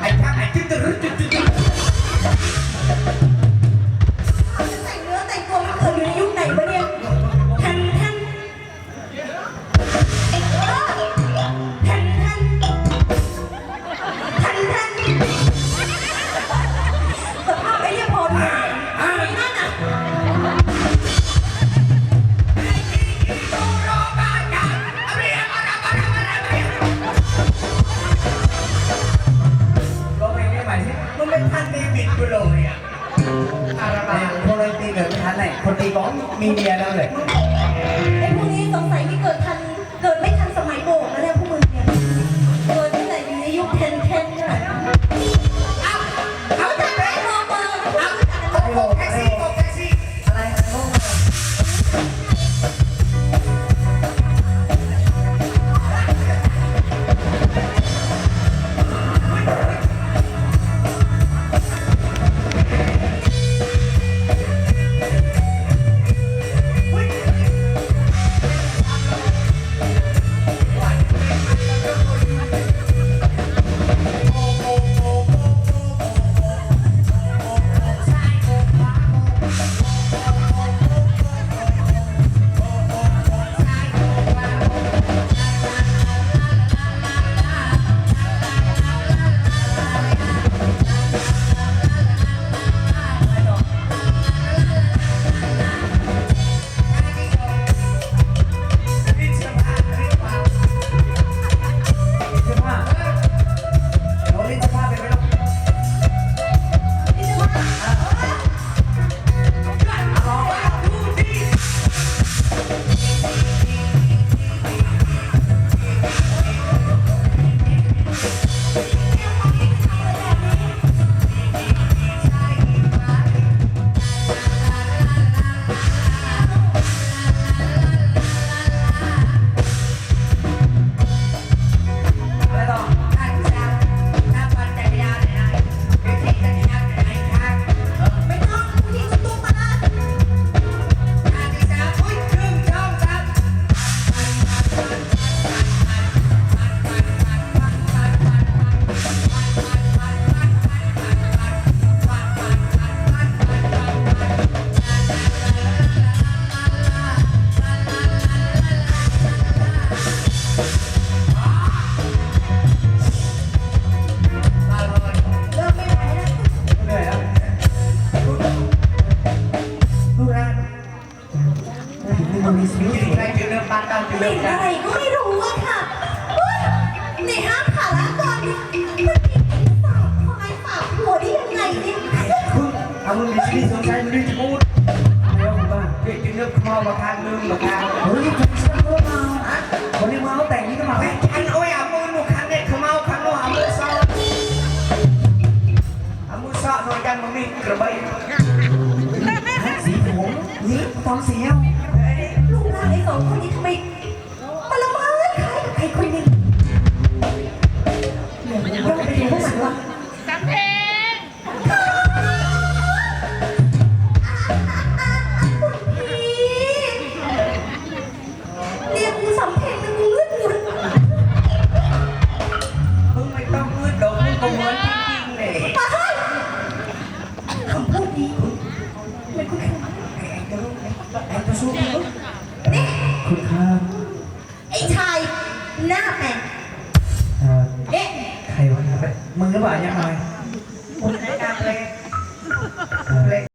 ไอ้ท่าพไอ้จิ้งจก ตีบ้องมีเมียแล้วเลย เปานตามเกี่ยวเห็นกัอะไรก็ไม่รู้อะค่ะเฮ้ยในห้างขาละก่อนเนี่ยมันมีสาวคอยสาวหัวได้ยังไงเนี่ย คุณเอามึงมีชีวิตสนใจมึงรีจะพูดแล้วคุณบ้าเด็กจึงเลือกมอมาทางนึงมาทางเฮ้ยจะเชื่อเมาคนนี้เมาแต่งนี่ก็มาแต่ฉันโอ้ยอามือหนูคันเด็กเขาเมาคันหนูอามือซ้ออามือซ้อหน่อยกันมึงนี่กระเบยสีผมนี่ตอนเสีย สู้นี่คุณครับไอ้ชายหน้าแมนเอ่อเอ๊ะใครวะเนี่ยมึงก็บอกยังไง